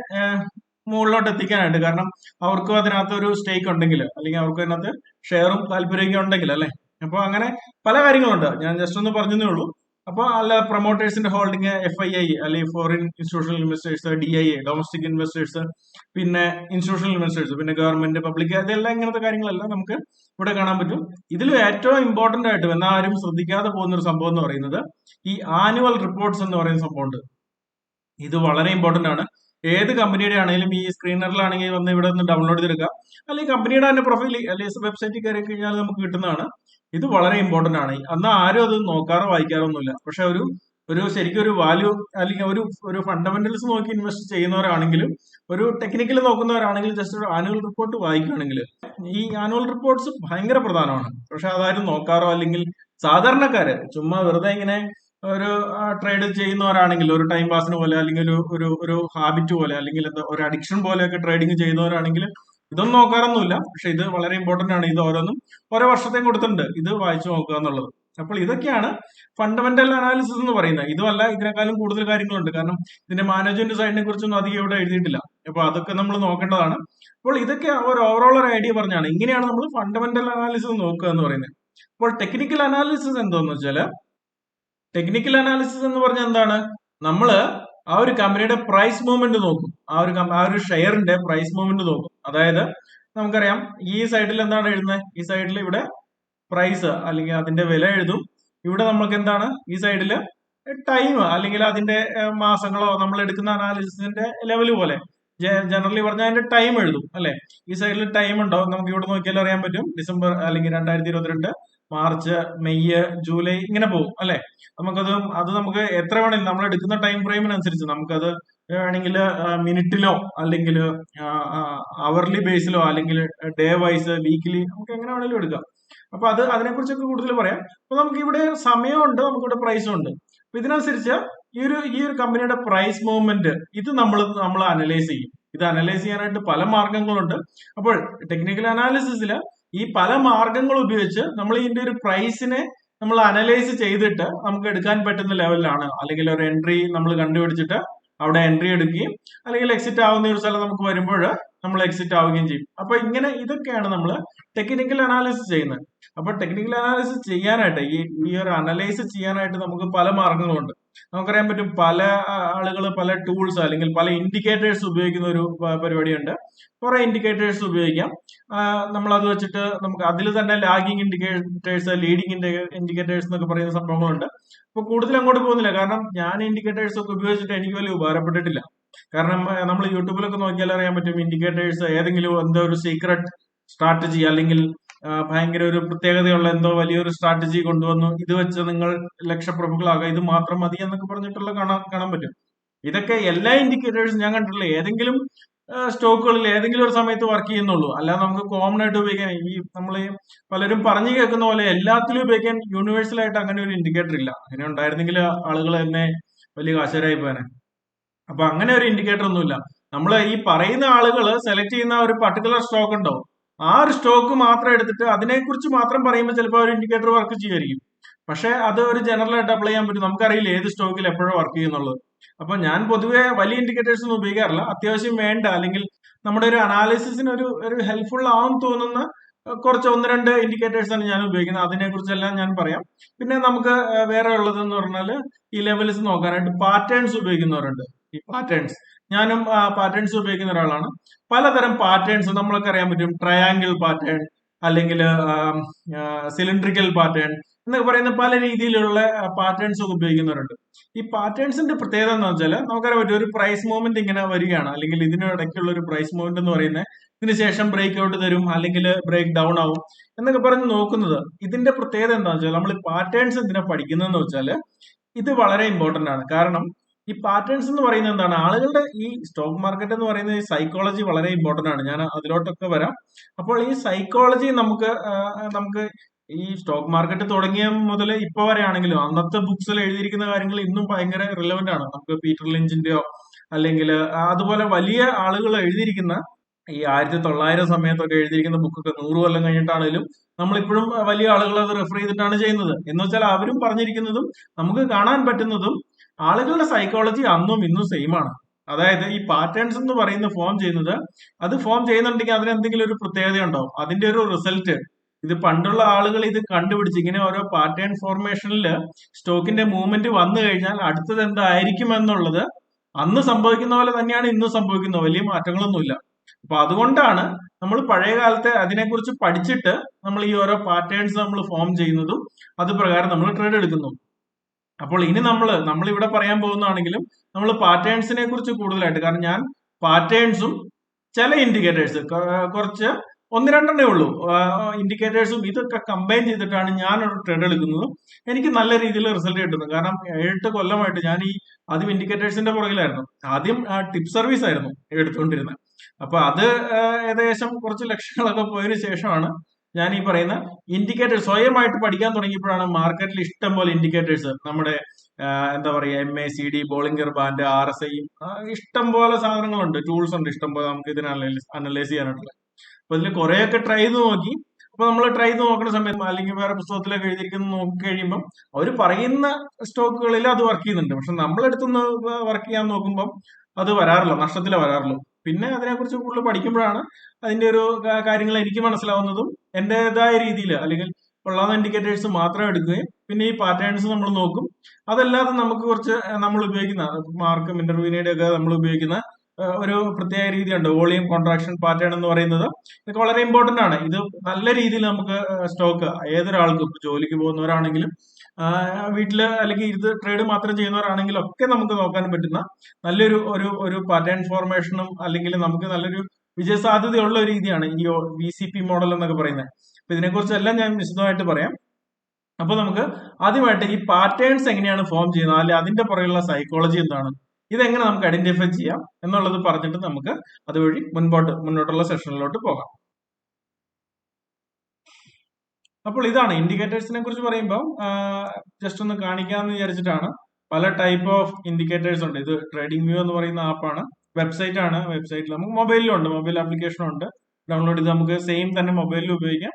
മുകളിലോട്ട് എത്തിക്കാനായിട്ട്. കാരണം അവർക്കും അതിനകത്ത് ഒരു സ്റ്റേക്ക് ഉണ്ടെങ്കിൽ അല്ലെങ്കിൽ അവർക്ക് അതിനകത്ത് ഷെയറും താല്പര്യമൊക്കെ ഉണ്ടെങ്കിൽ അല്ലെ? അപ്പൊ അങ്ങനെ പല കാര്യങ്ങളുണ്ട്. ഞാൻ ജസ്റ്റ് ഒന്ന് പറഞ്ഞതേ ഉള്ളൂ. അപ്പോൾ അല്ല പ്രൊമോട്ടേഴ്സിന്റെ ഹോൾഡിംഗ് എഫ് ഐ ഐ അല്ലെങ്കിൽ foreign institutional investors D I A domestic investors പിന്നെ ഇൻസ്റ്റിറ്റ്യൂഷണൽ ഇൻവെസ്റ്റേഴ്സ് പിന്നെ ഗവൺമെന്റ് പബ്ലിക് അതെല്ലാം ഇങ്ങനത്തെ കാര്യങ്ങളെല്ലാം നമുക്ക് ഇവിടെ കാണാൻ പറ്റും. ഇതിലും ഏറ്റവും ഇമ്പോർട്ടന്റ് ആയിട്ട് എന്നാൽ ആരും ശ്രദ്ധിക്കാതെ പോകുന്ന ഒരു സംഭവം എന്ന് പറയുന്നത് ഈ ആനുവൽ റിപ്പോർട്ട്സ് എന്ന് പറയുന്ന സംഭവമുണ്ട്. ഇത് വളരെ ഇമ്പോർട്ടന്റ് ആണ്. ഏത് കമ്പനിയുടെ ആണെങ്കിലും ഈ സ്ക്രീനറിലാണെങ്കിൽ വന്ന് ഇവിടെ നിന്ന് ഡൗൺലോഡ് ചെയ്തെടുക്കാം അല്ലെങ്കിൽ കമ്പനിയുടെ തന്നെ പ്രൊഫൈൽ അല്ലെങ്കിൽ വെബ്സൈറ്റിൽ കയറി കഴിഞ്ഞാൽ നമുക്ക് കിട്ടുന്നതാണ്. ഇത് വളരെ ഇമ്പോർട്ടന്റ് ആണ്. അന്ന് ആരും അത് നോക്കാറോ വായിക്കാറോ ഒന്നുമില്ല. പക്ഷെ ഒരു ഒരു ശരിക്കും ഒരു വാല്യൂ അല്ലെങ്കിൽ ഒരു ഒരു ഫണ്ടമെന്റൽസ് നോക്കി ഇൻവെസ്റ്റ് ചെയ്യുന്നവരാണെങ്കിലും ഒരു ടെക്നിക്കൽ നോക്കുന്നവരാണെങ്കിലും ജസ്റ്റ് ഒരു ആനുവൽ റിപ്പോർട്ട് വായിക്കുകയാണെങ്കിൽ ഈ ആനുവൽ റിപ്പോർട്ട്സ് ഭയങ്കര പ്രധാനമാണ്. പക്ഷെ അതാരും നോക്കാറോ അല്ലെങ്കിൽ സാധാരണക്കാര് ചുമ്മാ വെറുതെ ഇങ്ങനെ ഒരു ട്രേഡ് ചെയ്യുന്നവരാണെങ്കിൽ ഒരു ടൈം പാസിന് പോലെ അല്ലെങ്കിൽ ഒരു ഒരു ഒരു ഹാബിറ്റ് പോലെ അല്ലെങ്കിൽ എന്താ ഒരു അഡിക്ഷൻ പോലെയൊക്കെ ട്രേഡിങ് ചെയ്യുന്നവരാണെങ്കിൽ ഇതൊന്നും നോക്കാറൊന്നുമില്ല. പക്ഷെ ഇത് വളരെ ഇമ്പോർട്ടന്റ് ആണ്. ഇത് ഓരോന്നും ഓരോ വർഷത്തെയും കൊടുത്തിട്ടുണ്ട്. ഇത് വായിച്ചു നോക്കുക എന്നുള്ളത്. അപ്പോൾ ഇതൊക്കെയാണ് ഫണ്ടമെന്റൽ അനാലിസിസ് എന്ന് പറയുന്നത്. ഇതുമല്ല ഇതിനേക്കാളും കൂടുതൽ കാര്യങ്ങളുണ്ട്. കാരണം ഇതിന്റെ മാനേജ്മെന്റ് സൈഡിനെ കുറിച്ചൊന്നും അധികം ഇവിടെ എഴുതിയിട്ടില്ല. അപ്പൊ അതൊക്കെ നമ്മൾ നോക്കേണ്ടതാണ്. അപ്പോൾ ഇതൊക്കെ ഒരു ഓവറോൾ ഒരു ഐഡിയ പറഞ്ഞാണ്. ഇങ്ങനെയാണ് നമ്മൾ ഫണ്ടമെന്റൽ അനാലിസിസ് നോക്കുക എന്ന് പറയുന്നത്. അപ്പോൾ ടെക്നിക്കൽ അനാലിസിസ് എന്തോന്ന് വെച്ചാൽ ടെക്നിക്കൽ അനാലിസിസ് എന്ന് പറഞ്ഞാൽ എന്താണ്? നമ്മൾ ആ ഒരു കമ്പനിയുടെ പ്രൈസ് മൂവ്മെന്റ് നോക്കും. ആ ഒരു ആ ഒരു ഷെയറിന്റെ പ്രൈസ് മൂവ്മെന്റ് നോക്കും. അതായത് നമുക്കറിയാം ഈ സൈഡിൽ എന്താണ് എഴുതുന്നത്? ഈ സൈഡിൽ ഇവിടെ പ്രൈസ് അല്ലെങ്കിൽ അതിന്റെ വില എഴുതും. ഇവിടെ നമുക്ക് എന്താണ്? ഈ സൈഡിൽ ടൈം അല്ലെങ്കിൽ അതിന്റെ മാസങ്ങളോ നമ്മൾ എടുക്കുന്ന അനാലിസിന്റെ ലെവൽ പോലെ. ജനറലി പറഞ്ഞാൽ അതിന്റെ ടൈം എഴുതും അല്ലെ? ഈ സൈഡിൽ ടൈം ഉണ്ടോ? നമുക്ക് ഇവിടെ നോക്കിയാൽ അറിയാൻ പറ്റും. ഡിസംബർ അല്ലെങ്കിൽ രണ്ടായിരത്തി ഇരുപത്തിരണ്ട് മാർച്ച് മെയ് ജൂലൈ ഇങ്ങനെ പോകും അല്ലെ? നമുക്കത് അത് നമുക്ക് എത്ര വേണമെങ്കിലും നമ്മൾ എടുക്കുന്ന ടൈം ഫ്രെയിമിനനുസരിച്ച് നമുക്കത് വേണമെങ്കിൽ മിനിറ്റിലോ അല്ലെങ്കിൽ അവർലി ബേസിലോ അല്ലെങ്കിൽ ഡേ വൈസ് വീക്കിലി നമുക്ക് എങ്ങനെ വേണമെങ്കിലും എടുക്കാം. അപ്പൊ അത് അതിനെക്കുറിച്ചൊക്കെ കൂടുതൽ പറയാം. അപ്പൊ നമുക്ക് ഇവിടെ സമയമുണ്ട് നമുക്കിവിടെ പ്രൈസും ഉണ്ട്. അപ്പൊ ഇതിനനുസരിച്ച് ഈ ഒരു ഈ ഒരു കമ്പനിയുടെ പ്രൈസ് മൂവ്മെന്റ് ഇത് നമ്മൾ നമ്മൾ അനലൈസ് ചെയ്യും. ഇത് അനലൈസ് ചെയ്യാനായിട്ട് പല മാർഗങ്ങളുണ്ട്. അപ്പോൾ ടെക്നിക്കൽ അനാലിസിസിൽ ഈ പല മാർഗങ്ങൾ ഉപയോഗിച്ച് നമ്മൾ ഇതിന്റെ ഒരു പ്രൈസിനെ നമ്മൾ അനലൈസ് ചെയ്തിട്ട് നമുക്ക് എടുക്കാൻ പറ്റുന്ന ലെവലിലാണ് അല്ലെങ്കിൽ ഒരു എൻട്രി നമ്മൾ കണ്ടുപിടിച്ചിട്ട് അവിടെ എൻട്രി എടുക്കുകയും അല്ലെങ്കിൽ എക്സിറ്റ് ആവുന്ന ഒരു സ്ഥലം നമുക്ക് വരുമ്പോൾ നമ്മൾ എക്സിറ്റ് ആവുകയും ചെയ്യും. അപ്പൊ ഇങ്ങനെ ഇതൊക്കെയാണ് നമ്മൾ ടെക്നിക്കൽ അനാലിസിസ് ചെയ്യുന്നത്. അപ്പൊ ടെക്നിക്കൽ അനാലിസിസ് ചെയ്യാനായിട്ട് ഈ ഈ ഒരു അനലൈസ് ചെയ്യാനായിട്ട് നമുക്ക് പല മാർഗങ്ങളുണ്ട്. നമുക്കറിയാൻ പറ്റും പല ആളുകൾ പല ടൂൾസ് അല്ലെങ്കിൽ പല ഇൻഡിക്കേറ്റേഴ്സ് ഉപയോഗിക്കുന്ന ഒരു പരിപാടിയുണ്ട്. കുറെ ഇൻഡിക്കേറ്റേഴ്സ് ഉപയോഗിക്കാം. നമ്മൾ അത് വെച്ചിട്ട് നമുക്ക് അതിൽ തന്നെ ലാഗിങ് ഇൻഡിക്കേറ്റേഴ്സ് ലീഡിങ് ഇൻഡിക്കേറ്റേഴ്സ് എന്നൊക്കെ പറയുന്ന സംഭവങ്ങളുണ്ട്. അപ്പൊ കൂടുതൽ അങ്ങോട്ട് പോകുന്നില്ല. കാരണം ഞാൻ ഇൻഡിക്കേറ്റേഴ്സ് ഒക്കെ ഉപയോഗിച്ചിട്ട് എനിക്ക് വലിയ ഉപകാരപ്പെട്ടിട്ടില്ല. കാരണം നമ്മൾ യൂട്യൂബിലൊക്കെ നോക്കിയാൽ അറിയാൻ പറ്റും ഇൻഡിക്കേറ്റേഴ്സ് ഏതെങ്കിലും എന്തോ ഒരു സീക്രട്ട് സ്ട്രാറ്റജി അല്ലെങ്കിൽ ഭയങ്കര ഒരു പ്രത്യേകതയുള്ള എന്തോ വലിയൊരു സ്ട്രാറ്റജി കൊണ്ടുവന്നു. ഇത് വെച്ച് നിങ്ങൾ ലക്ഷപ്രഭുക്കളാകാം ഇത് മാത്രം മതി എന്നൊക്കെ പറഞ്ഞിട്ടുള്ള കാണാൻ കാണാൻ പറ്റും. ഇതൊക്കെ എല്ലാ ഇൻഡിക്കേറ്റേഴ്സും ഞാൻ കണ്ടിട്ടില്ല. ഏതെങ്കിലും സ്റ്റോക്കുകളിൽ ഏതെങ്കിലും ഒരു സമയത്ത് വർക്ക് ചെയ്യുന്നുള്ളൂ. അല്ലാതെ നമുക്ക് കോമൺ ആയിട്ട് ഉപയോഗിക്കാൻ ഈ നമ്മൾ പലരും പറഞ്ഞു കേൾക്കുന്ന പോലെ എല്ലാത്തിലും ഉപയോഗിക്കാൻ യൂണിവേഴ്സൽ ആയിട്ട് അങ്ങനെ ഒരു ഇൻഡിക്കേറ്റർ ഇല്ല. അങ്ങനെ ഉണ്ടായിരുന്നെങ്കിൽ ആളുകൾ തന്നെ വലിയ കാശരായി പോകാനെ അപ്പൊ അങ്ങനെ ഒരു ഇൻഡിക്കേറ്റർ ഒന്നുമില്ല. നമ്മൾ ഈ പറയുന്ന ആളുകൾ സെലക്ട് ചെയ്യുന്ന ഒരു പർട്ടിക്കുലർ സ്റ്റോക്ക് ഉണ്ടാവും ആ ഒരു സ്റ്റോക്ക് മാത്രം എടുത്തിട്ട് അതിനെക്കുറിച്ച് മാത്രം പറയുമ്പോൾ ചിലപ്പോൾ ഒരു ഇൻഡിക്കേറ്റർ വർക്ക് ചെയ്യുമായിരിക്കും പക്ഷെ അത് ഒരു ജനറൽ ആയിട്ട് അപ്ലൈ ചെയ്യാൻ പറ്റും. നമുക്കറിയില്ല ഏത് സ്റ്റോക്കിൽ എപ്പോഴും വർക്ക് ചെയ്യുന്നുള്ളത്. അപ്പൊ ഞാൻ പൊതുവേ വലിയ ഇൻഡിക്കേറ്റേഴ്സ് ഒന്നും ഉപയോഗിക്കാറില്ല. അത്യാവശ്യം വേണ്ട. അല്ലെങ്കിൽ നമ്മുടെ ഒരു അനാലിസിസിന് ഒരു ഒരു ഹെൽപ്ഫുൾ ആവും തോന്നുന്ന കുറച്ച് ഒന്ന് രണ്ട് ഇൻഡിക്കേറ്റേഴ്സ് ആണ് ഞാൻ ഉപയോഗിക്കുന്നത്. അതിനെ കുറിച്ചെല്ലാം ഞാൻ പറയാം. പിന്നെ നമുക്ക് വേറെ ഉള്ളതെന്ന് പറഞ്ഞാൽ ഈ ലെവൽസ് നോക്കാനായിട്ട് പാറ്റേൺസ് ഉപയോഗിക്കുന്നവരുണ്ട്. ഈ പാറ്റേൺസ് ഞാനും പാറ്റേൺസ് ഉപയോഗിക്കുന്ന ഒരാളാണ്. പലതരം പാറ്റേൺസ് നമ്മൾക്ക് അറിയാൻ പറ്റും. ട്രയാങ്കിൾ പാറ്റേൺ അല്ലെങ്കിൽ സിലിണ്ട്രിക്കൽ പാറ്റേൺ എന്നൊക്കെ പറയുന്ന പല രീതിയിലുള്ള പാറ്റേൺസ് ഒക്കെ ഉപയോഗിക്കുന്നവരുണ്ട്. ഈ പാറ്റേൺസിന്റെ പ്രത്യേകത എന്ന് വെച്ചാൽ നമുക്കറിയാൻ പറ്റും ഒരു പ്രൈസ് മൂവ്മെന്റ് ഇങ്ങനെ വരികയാണ്. അല്ലെങ്കിൽ ഇതിനിടയ്ക്കുള്ള ഒരു പ്രൈസ് മൂവ്മെന്റ് എന്ന് പറയുന്നത് ഇതിന് ശേഷം ബ്രേക്ക് ഔട്ട് തരും അല്ലെങ്കിൽ ബ്രേക്ക് ഡൗൺ ആവും എന്നൊക്കെ പറഞ്ഞ് നോക്കുന്നത്. ഇതിന്റെ പ്രത്യേകത എന്താണെന്ന് വെച്ചാൽ നമ്മൾ പാറ്റേൺസ് എന്തിനാ പഠിക്കുന്നതെന്ന് വെച്ചാൽ ഇത് വളരെ ഇമ്പോർട്ടന്റ് ആണ്. കാരണം ഈ പാറ്റേൺസ് എന്ന് പറയുന്നത് എന്താണ്? ആളുകളുടെ ഈ സ്റ്റോക്ക് മാർക്കറ്റ് എന്ന് പറയുന്നത് സൈക്കോളജി വളരെ ഇമ്പോർട്ടന്റ് ആണ്. ഞാൻ അതിലോട്ടൊക്കെ വരാം. അപ്പോൾ ഈ സൈക്കോളജി നമുക്ക് നമുക്ക് ഈ സ്റ്റോക്ക് മാർക്കറ്റ് തുടങ്ങിയ മുതൽ ഇപ്പൊ വരെ ആണെങ്കിലും അന്നത്തെ ബുക്സിൽ എഴുതിയിരിക്കുന്ന കാര്യങ്ങൾ ഇന്നും ഭയങ്കര റിലവന്റ് ആണ്. നമുക്ക് പീറ്റർ ലിഞ്ചിന്റെയോ അല്ലെങ്കിൽ അതുപോലെ വലിയ ആളുകൾ എഴുതിയിരിക്കുന്ന ഈ ആയിരത്തി തൊള്ളായിരം സമയത്തൊക്കെ എഴുതിയിരിക്കുന്ന ബുക്കൊക്കെ നൂറ് കൊല്ലം കഴിഞ്ഞിട്ടാണെങ്കിലും നമ്മളിപ്പോഴും വലിയ ആളുകൾ അത് റെഫർ ചെയ്തിട്ടാണ് ചെയ്യുന്നത്. എന്ന് വെച്ചാൽ അവരും പറഞ്ഞിരിക്കുന്നതും നമുക്ക് കാണാൻ പറ്റുന്നതും ആളുകളുടെ സൈക്കോളജി അന്നും ഇന്നും സെയിം ആണ്. അതായത് ഈ പാറ്റേൺസ് എന്ന് പറയുന്ന ഫോം ചെയ്യുന്നത് അത് ഫോം ചെയ്യുന്നുണ്ടെങ്കിൽ അതിന് എന്തെങ്കിലും ഒരു പ്രത്യേകത അതിന്റെ ഒരു റിസൾട്ട് ഇത് പണ്ടുള്ള ആളുകൾ ഇത് കണ്ടുപിടിച്ച് ഇങ്ങനെ ഓരോ പാറ്റേൺ ഫോർമേഷനിൽ സ്റ്റോക്കിന്റെ മൂവ്മെന്റ് വന്നു കഴിഞ്ഞാൽ അടുത്തത് എന്തായിരിക്കും എന്നുള്ളത് അന്ന് സംഭവിക്കുന്ന പോലെ തന്നെയാണ് ഇന്ന് സംഭവിക്കുന്നത്. വലിയ മാറ്റങ്ങളൊന്നുമില്ല. അപ്പൊ അതുകൊണ്ടാണ് നമ്മൾ പഴയ കാലത്തെ അതിനെക്കുറിച്ച് പഠിച്ചിട്ട് നമ്മൾ ഈ ഓരോ പാറ്റേൺസ് നമ്മൾ ഫോം ചെയ്യുന്നതും അത് പ്രകാരം നമ്മൾ ട്രേഡ് എടുക്കുന്നു അപ്പോൾ ഇനി നമ്മൾ നമ്മൾ ഇവിടെ പറയാൻ പോകുന്നതാണെങ്കിലും നമ്മൾ പാറ്റേൺസിനെ കുറിച്ച് കൂടുതലായിട്ട് കാരണം ഞാൻ പാറ്റേൺസും ചില ഇൻഡിക്കേറ്റേഴ്സ് കുറച്ച് ഒന്ന് രണ്ടെണ്ണേ ഉള്ളൂ. ഇൻഡിക്കേറ്റേഴ്സും ഇതൊക്കെ കമ്പൈൻ ചെയ്തിട്ടാണ് ഞാൻ ഒരു ട്രേഡ് എടുക്കുന്നത് എനിക്ക് നല്ല രീതിയിൽ റിസൾട്ട് കിട്ടുന്നത്. കാരണം എട്ട് കൊല്ലമായിട്ട് ഞാൻ ഈ ആദ്യം ഇൻഡിക്കേറ്റേഴ്സിന്റെ പുറകിലായിരുന്നു. ആദ്യം ടിപ്പ് സർവീസ് ആയിരുന്നു എടുത്തുകൊണ്ടിരുന്നത്. അപ്പൊ അത് ഏകദേശം കുറച്ച് ലക്ഷങ്ങളൊക്കെ പോയതിനു ശേഷമാണ് ഞാൻ ഈ പറയുന്ന ഇൻഡിക്കേറ്റർ സ്വയമായിട്ട് പഠിക്കാൻ തുടങ്ങിയപ്പോഴാണ് മാർക്കറ്റിൽ ഇഷ്ടം പോലെ ഇൻഡിക്കേറ്റേഴ്സ് നമ്മുടെ എന്താ പറയുക M A C D Bollinger band R S I ഇഷ്ടം പോലെ സാധനങ്ങളുണ്ട്. ടൂൾസ് ഉണ്ട് ഇഷ്ടം പോലെ നമുക്ക് ഇതിനെ അനലൈസ് ചെയ്യാനായിട്ടുള്ള അപ്പൊ ഇതിൽ കുറെയൊക്കെ ട്രൈ ചെയ്ത് നോക്കി. അപ്പൊ നമ്മൾ ട്രൈ ചെയ്ത് നോക്കുന്ന സമയത്ത് അല്ലെങ്കിൽ വേറെ പുസ്തകത്തിലൊക്കെ എഴുതിയിരിക്കുന്നത് നോക്കി കഴിയുമ്പോൾ അവർ പറയുന്ന സ്റ്റോക്കുകളിൽ അത് വർക്ക് ചെയ്യുന്നുണ്ട്. പക്ഷെ നമ്മളെടുത്തുനിന്ന് വർക്ക് ചെയ്യാൻ നോക്കുമ്പോൾ അത് വരാറില്ല. നഷ്ടത്തിലേ വരാറുള്ളൂ. പിന്നെ അതിനെക്കുറിച്ച് കൂടുതൽ പഠിക്കുമ്പോഴാണ് അതിന്റെ ഒരു കാര്യങ്ങൾ എനിക്ക് മനസ്സിലാവുന്നതും എന്റേതായ രീതിയിൽ അല്ലെങ്കിൽ കൊള്ളാവുന്ന ഇൻഡിക്കേറ്റേഴ്സ് മാത്രം എടുക്കുകയും പിന്നെ ഈ പാറ്റേൺസ് നമ്മൾ നോക്കും. അതല്ലാതെ നമുക്ക് കുറച്ച് നമ്മൾ ഉപയോഗിക്കുന്ന മാർക്ക് ഇന്റർവ്യൂവിനയുടെ ഒക്കെ നമ്മൾ ഉപയോഗിക്കുന്ന ഒരു പ്രത്യേക രീതിയുണ്ട്. വോളിയം കോൺട്രാക്ഷൻ പാറ്റേൺ എന്ന് പറയുന്നത് ഇതൊക്കെ വളരെ ഇമ്പോർട്ടന്റ് ആണ്. ഇത് നല്ല രീതിയിൽ നമുക്ക് സ്റ്റോക്ക് ഏതൊരാൾക്കും ജോലിക്ക് പോകുന്നവരാണെങ്കിലും വീട്ടിൽ അല്ലെങ്കിൽ ഇത് ട്രേഡ് മാത്രം ചെയ്യുന്നവരാണെങ്കിൽ ഒക്കെ നമുക്ക് നോക്കാൻ പറ്റുന്ന നല്ലൊരു ഒരു ഒരു പാറ്റേൺ ഫോർമേഷനും അല്ലെങ്കിൽ നമുക്ക് നല്ലൊരു വിജയസാധ്യതയുള്ള രീതിയാണ് ഈ വി സി പി മോഡൽ എന്നൊക്കെ പറയുന്നത്. അപ്പൊ ഇതിനെക്കുറിച്ചെല്ലാം ഞാൻ വിശദമായിട്ട് പറയാം. അപ്പൊ നമുക്ക് ആദ്യമായിട്ട് ഈ പാറ്റേൺസ് എങ്ങനെയാണ് ഫോം ചെയ്യുന്നത്? അല്ലെ അതിന്റെ പുറകിലുള്ള സൈക്കോളജി എന്താണ്? ഇതെങ്ങനെ നമുക്ക് ഐഡന്റിഫൈ ചെയ്യാം എന്നുള്ളത് പറഞ്ഞിട്ട് നമുക്ക് അതുവഴി മുൻപോട്ട് മുന്നോട്ടുള്ള സെഷനിലോട്ട് പോകാം. അപ്പോൾ ഇതാണ് ഇൻഡിക്കേറ്റേഴ്സിനെ കുറിച്ച് പറയുമ്പോൾ ജസ്റ്റ് ഒന്ന് കാണിക്കാമെന്ന് വിചാരിച്ചിട്ടാണ്. പല ടൈപ്പ് ഓഫ് ഇൻഡിക്കേറ്റേഴ്സ് ഉണ്ട്. ഇത് ട്രേഡിംഗ് വ്യൂ എന്ന് പറയുന്ന ആപ്പാണ് വെബ്സൈറ്റ് ആണ്. വെബ്സൈറ്റിൽ നമുക്ക് മൊബൈലിലും ഉണ്ട്. മൊബൈൽ ആപ്ലിക്കേഷനും ഉണ്ട്. ഡൗൺലോഡ് ചെയ്ത് നമുക്ക് സെയിം തന്നെ മൊബൈലിൽ ഉപയോഗിക്കാം.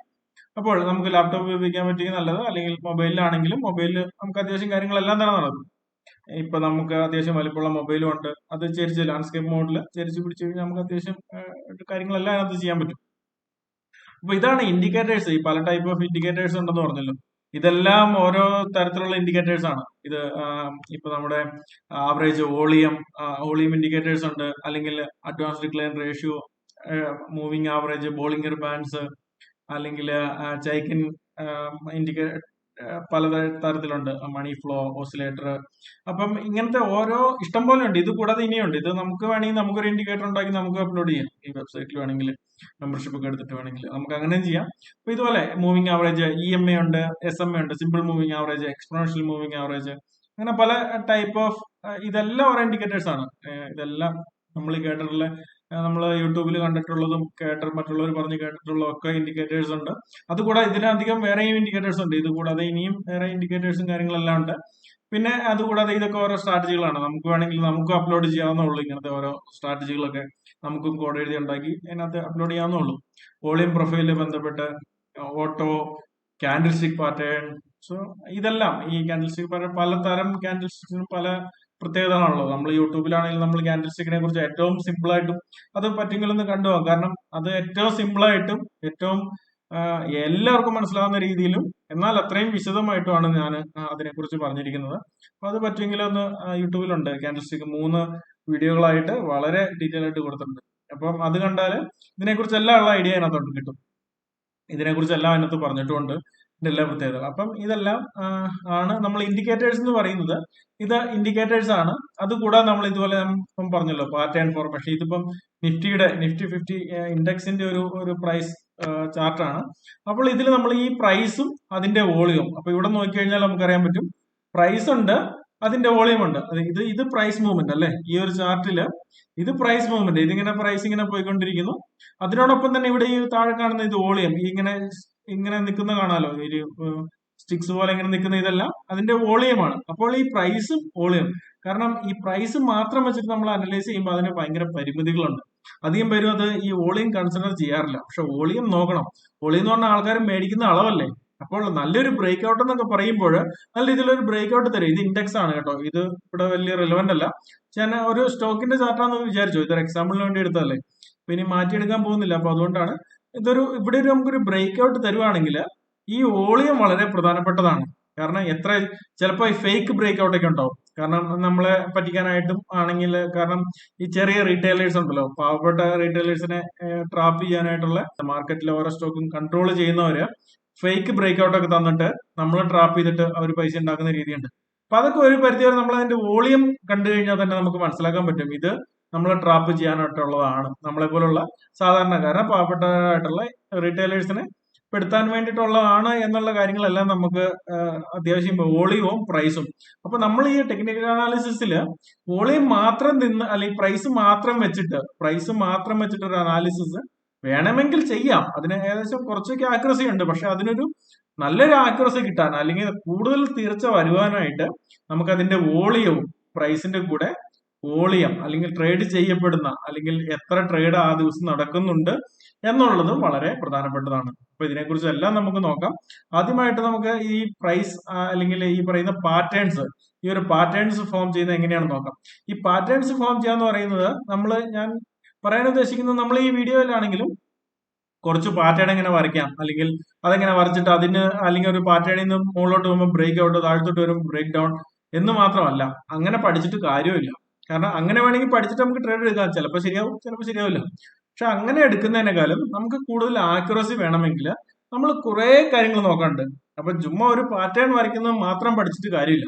അപ്പോൾ നമുക്ക് ലാപ്ടോപ്പ് ഉപയോഗിക്കാൻ പറ്റിയെങ്കിൽ നല്ലത്. അല്ലെങ്കിൽ മൊബൈലിലാണെങ്കിലും മൊബൈലിൽ നമുക്ക് അത്യാവശ്യം കാര്യങ്ങളെല്ലാം തന്നെ നടക്കും. ഇപ്പൊ നമുക്ക് അത്യാവശ്യം വലിപ്പമുള്ള മൊബൈലും ഉണ്ട്. അത് ചെരിച്ച് ലാൻഡ്സ്കേപ്പ് മോഡിൽ ചെരിച്ച് പിടിച്ച് കഴിഞ്ഞാൽ നമുക്ക് അത്യാവശ്യം കാര്യങ്ങളെല്ലാം അതിനകത്ത് ചെയ്യാൻ പറ്റും. അപ്പൊ ഇതാണ് ഇൻഡിക്കേറ്റേഴ്സ് ഈ പല ടൈപ്പ് ഓഫ് ഇൻഡിക്കേറ്റേഴ്സ് ഉണ്ടെന്ന് പറഞ്ഞല്ലോ. ഇതെല്ലാം ഓരോ തരത്തിലുള്ള ഇൻഡിക്കേറ്റേഴ്സ് ആണ്. ഇത് ഇപ്പൊ നമ്മുടെ ആവറേജ് വോളിയം വോളിയം ഇൻഡിക്കേറ്റേഴ്സ് ഉണ്ട്. അല്ലെങ്കിൽ advance decline ratio moving average Bollinger bands അല്ലെങ്കിൽ ചൈക്കിൻ ഇൻഡിക്കേ പല തരത്തിലുണ്ട്. മണി ഫ്ലോ ഓസിലേറ്റർ അപ്പം ഇങ്ങനത്തെ ഓരോ ഇഷ്ടം പോലെ ഉണ്ട്. ഇത് കൂടാതെ ഇനിയുണ്ട്. ഇത് നമുക്ക് വേണമെങ്കിൽ നമുക്കൊരു ഇൻഡിക്കേറ്റർ ഉണ്ടാക്കി നമുക്ക് അപ്ലോഡ് ചെയ്യാം. ഈ വെബ്സൈറ്റിൽ വേണമെങ്കിൽ മെമ്പർഷിപ്പ് ഒക്കെ എടുത്തിട്ട് വേണമെങ്കിൽ. നമുക്ക് അങ്ങനെ ചെയ്യാം. അപ്പൊ ഇതുപോലെ moving average E M A ഉണ്ട് എസ് എം എ ഉണ്ട് simple moving average exponential moving average അങ്ങനെ പല ടൈപ്പ് ഓഫ് ഇതെല്ലാം ഓരോ ഇൻഡിക്കേറ്റേഴ്സ് ആണ്. ഇതെല്ലാം നമ്മൾ കേട്ടിട്ടുള്ള നമ്മൾ യൂട്യൂബിൽ കണ്ടിട്ടുള്ളതും കേട്ട മറ്റുള്ളവർ പറഞ്ഞ് കേട്ടിട്ടുള്ളതും ഒക്കെ ഇൻഡിക്കേറ്റേഴ്സ് ഉണ്ട്. അതുകൂടാതെ ഇതിനധികം വേറെയും ഇൻഡിക്കേറ്റേഴ്സ് ഉണ്ട്. ഇത് കൂടാതെ ഇനിയും വേറെ ഇൻഡിക്കേറ്റേഴ്സും കാര്യങ്ങളെല്ലാം ഉണ്ട്. പിന്നെ അതുകൂടാതെ ഇതൊക്കെ ഓരോ സ്ട്രാറ്റജികളാണ് നമുക്ക് വേണമെങ്കിൽ നമുക്ക് അപ്ലോഡ് ചെയ്യാവുന്നുള്ളൂ ഇങ്ങനത്തെ ഓരോ സ്ട്രാറ്റജികളൊക്കെ നമുക്കും കോഡ് എഴുതി ഉണ്ടാക്കി അതിനകത്ത് അപ്ലോഡ് ചെയ്യാവുന്നുള്ളൂ വോളിയം പ്രൊഫൈലിൽ ബന്ധപ്പെട്ട് auto candle stick pattern so ഇതെല്ലാം ഈ ക്യാൻഡിൽ സ്റ്റിക് പാറ്റേൺ പലതരം ക്യാൻഡിൽ സ്റ്റിക്കിനും പല പ്രത്യേകതകളാണുള്ളത്. നമ്മൾ യൂട്യൂബിലാണെങ്കിൽ നമ്മൾ ക്യാൻഡിൽ സ്റ്റിക്കിനെ കുറിച്ച് ഏറ്റവും സിമ്പിൾ ആയിട്ടും അത് പറ്റുമെങ്കിൽ ഒന്ന് കണ്ടുപോകാം കാരണം അത് ഏറ്റവും സിമ്പിൾ ആയിട്ടും ഏറ്റവും എല്ലാവർക്കും മനസ്സിലാവുന്ന രീതിയിലും എന്നാൽ അത്രയും വിശദമായിട്ടുമാണ് ഞാൻ അതിനെക്കുറിച്ച് പറഞ്ഞിരിക്കുന്നത്. അപ്പൊ അത് പറ്റുമെങ്കിൽ ഒന്ന് യൂട്യൂബിലുണ്ട്. ക്യാൻഡിൽ സ്റ്റിക്ക് മൂന്ന് വീഡിയോകളായിട്ട് വളരെ ഡീറ്റെയിൽ ആയിട്ട് കൊടുത്തിട്ടുണ്ട്. അപ്പം അത് കണ്ടാൽ ഇതിനെക്കുറിച്ച് എല്ലാം ഉള്ള ഐഡിയ അതിനകത്തോട്ട് കിട്ടും. ഇതിനെക്കുറിച്ച് എല്ലാം അതിനകത്ത് പറഞ്ഞിട്ടുമുണ്ട്. ഇതിന്റെ എല്ലാ പ്രത്യേകതകൾ. അപ്പം ഇതെല്ലാം ആണ് നമ്മൾ ഇൻഡിക്കേറ്റേഴ്സ് എന്ന് പറയുന്നത്. ഇത് ഇൻഡിക്കേറ്റേഴ്സ് ആണ്. അതുകൂടാതെ നമ്മൾ ഇതുപോലെ ഇപ്പം പറഞ്ഞല്ലോ പാറ്റേൺ ഫോർമേഷൻ ഇതിപ്പം നിഫ്റ്റിയുടെ നിഫ്റ്റി ഫിഫ്റ്റി ഇൻഡെക്സിന്റെ ഒരു ഒരു പ്രൈസ് ചാർട്ടാണ് അപ്പോൾ ഇതിൽ നമ്മൾ ഈ പ്രൈസും അതിന്റെ വോളിയം അപ്പൊ ഇവിടെ നോക്കിക്കഴിഞ്ഞാൽ നമുക്കറിയാൻ പറ്റും പ്രൈസ് ഉണ്ട് അതിന്റെ വോളിയം ഉണ്ട്. ഇത് ഇത് പ്രൈസ് മൂവ്മെന്റ് അല്ലെ? ഈ ഒരു ചാർട്ടിൽ ഇത് പ്രൈസ് മൂവ്മെന്റ് ഇതിങ്ങനെ പ്രൈസ് ഇങ്ങനെ പോയിക്കൊണ്ടിരിക്കുന്നു. അതിനോടൊപ്പം തന്നെ ഇവിടെ ഈ താഴെ കാണുന്ന ഇത് വോളിയം ഇങ്ങനെ ഇങ്ങനെ നിൽക്കുന്ന കാണാലോ? ഒരു സ്റ്റിക്സ് പോലെ ഇങ്ങനെ നിൽക്കുന്ന ഇതെല്ലാം അതിന്റെ വോളിയമാണ് അപ്പോൾ ഈ പ്രൈസും വോളിയം. കാരണം ഈ പ്രൈസ് മാത്രം വെച്ചിട്ട് നമ്മൾ അനലൈസ് ചെയ്യുമ്പോൾ അതിന് ഭയങ്കര പരിമിതികളുണ്ട്. അധികം പേരും അത് ഈ വോളിയം കൺസിഡർ ചെയ്യാറില്ല. പക്ഷെ വോളിയം നോക്കണം. വോളിയം എന്ന് പറഞ്ഞാൽ ആൾക്കാർ മേടിക്കുന്ന അളവല്ലേ? അപ്പോൾ നല്ലൊരു ബ്രേക്ക് ഔട്ട് എന്നൊക്കെ പറയുമ്പോൾ നല്ല രീതിയിലൊരു ബ്രേക്ക് ഔട്ട് തരും. ഇത് ഇൻഡെക്സ് ആണ് കേട്ടോ. ഇത് ഇവിടെ വലിയ റിലവന്റ് അല്ല. ഞാൻ ഒരു സ്റ്റോക്കിന്റെ ചാർട്ടാണെന്ന് വിചാരിച്ചു. ഇതൊരു എക്സാമ്പിളിന് വേണ്ടി എടുത്തതല്ലേ? പിന്നെ മാറ്റിയെടുക്കാൻ പോകുന്നില്ല. അപ്പൊ അതുകൊണ്ടാണ് ഇതൊരു ഇവിടെ ഒരു നമുക്കൊരു ബ്രേക്ക് ഔട്ട് തരുവാണെങ്കിൽ ഈ വോളിയം വളരെ പ്രധാനപ്പെട്ടതാണ്. കാരണം എത്ര ചിലപ്പോൾ ഈ ഫേക്ക് ബ്രേക്ക് ഔട്ട് ഒക്കെ ഉണ്ടാവും. കാരണം നമ്മളെ പറ്റിക്കാനായിട്ടും ആണെങ്കിൽ കാരണം ഈ ചെറിയ റീറ്റെയിലേഴ്സ് ഉണ്ടല്ലോ. പാവപ്പെട്ട റീറ്റെയിലേഴ്സിനെ ട്രാപ്പ് ചെയ്യാനായിട്ടുള്ള മാർക്കറ്റിലെ ഓരോ സ്റ്റോക്കും കൺട്രോൾ ചെയ്യുന്നവര് ഫേക്ക് ബ്രേക്ക് ഔട്ട് ഒക്കെ തന്നിട്ട് നമ്മൾ ട്രാപ്പ് ചെയ്തിട്ട് അവർ പൈസ ഉണ്ടാക്കുന്ന രീതിയുണ്ട്. അപ്പൊ അതൊക്കെ ഒരു പരിധി വരെ നമ്മൾ അതിന്റെ വോളിയം കണ്ടു കഴിഞ്ഞാൽ തന്നെ നമുക്ക് മനസ്സിലാക്കാൻ പറ്റും. ഇത് നമ്മളെ ട്രാപ്പ് ചെയ്യാനായിട്ടുള്ളതാണ് നമ്മളെ പോലുള്ള സാധാരണക്കാരനെ പാവപ്പെട്ടതായിട്ടുള്ള റീറ്റെയിലേഴ്സിനെ പെടുത്താൻ വേണ്ടിയിട്ടുള്ളതാണ് എന്നുള്ള കാര്യങ്ങളെല്ലാം നമുക്ക് അത്യാവശ്യം വോളിയവും പ്രൈസും അപ്പൊ നമ്മൾ ഈ ടെക്നിക്കൽ അനാലിസിസിൽ വോളിയം മാത്രം നിന്ന് അല്ലെങ്കിൽ പ്രൈസ് മാത്രം വെച്ചിട്ട് പ്രൈസ് മാത്രം വെച്ചിട്ട് ഒരു അനാലിസിസ് വേണമെങ്കിൽ ചെയ്യാം. അതിന് ഏകദേശം കുറച്ചൊക്കെ ആക്യുറസി ഉണ്ട്. പക്ഷെ അതിനൊരു നല്ലൊരു ആക്യുറസി കിട്ടാൻ അല്ലെങ്കിൽ കൂടുതൽ തീർച്ച വരുവാനായിട്ട് നമുക്ക് അതിന്റെ വോളിയവും പ്രൈസിന്റെ കൂടെ വോളിയം അല്ലെങ്കിൽ ട്രേഡ് ചെയ്യപ്പെടുന്ന അല്ലെങ്കിൽ എത്ര ട്രേഡ് ആ ദിവസം നടക്കുന്നുണ്ട് എന്നുള്ളതും വളരെ പ്രധാനപ്പെട്ടതാണ്. അപ്പൊ ഇതിനെക്കുറിച്ച് എല്ലാം നമുക്ക് നോക്കാം. ആദ്യമായിട്ട് നമുക്ക് ഈ പ്രൈസ് അല്ലെങ്കിൽ ഈ പറയുന്ന പാറ്റേൺസ് ഈ ഒരു പാറ്റേൺസ് ഫോം ചെയ്യുന്നത് എങ്ങനെയാണ് നോക്കാം. ഈ പാറ്റേൺസ് ഫോം ചെയ്യാന്ന് പറയുന്നത് നമ്മൾ ഞാൻ പറയാൻ ഉദ്ദേശിക്കുന്നത് നമ്മൾ ഈ വീഡിയോയിലാണെങ്കിലും കുറച്ച് പാറ്റേൺ എങ്ങനെ വരയ്ക്കാം. അല്ലെങ്കിൽ അതെങ്ങനെ വരച്ചിട്ട് അതിന് അല്ലെങ്കിൽ ഒരു പാറ്റേണിൽ നിന്ന് മുകളിലോട്ട് പോകുമ്പോൾ ബ്രേക്ക് ഔട്ട് താഴത്തോട്ട് വരുമ്പോൾ ബ്രേക്ക് ഡൗൺ എന്ന് മാത്രമല്ല അങ്ങനെ പഠിച്ചിട്ട് കാര്യമില്ല. കാരണം അങ്ങനെ വേണമെങ്കിൽ പഠിച്ചിട്ട് നമുക്ക് ട്രേഡ് എടുക്കാം. ചിലപ്പോൾ ശരിയാവും ചിലപ്പോൾ ശരിയാവില്ല. പക്ഷെ അങ്ങനെ എടുക്കുന്നതിനേക്കാളും നമുക്ക് കൂടുതൽ ആക്യുറസി വേണമെങ്കിൽ നമ്മൾ കുറേ കാര്യങ്ങൾ നോക്കാനുണ്ട്. അപ്പൊ ചുമ്മാ ഒരു പാറ്റേൺ വരയ്ക്കുന്നത് മാത്രം പഠിച്ചിട്ട് കാര്യമില്ല.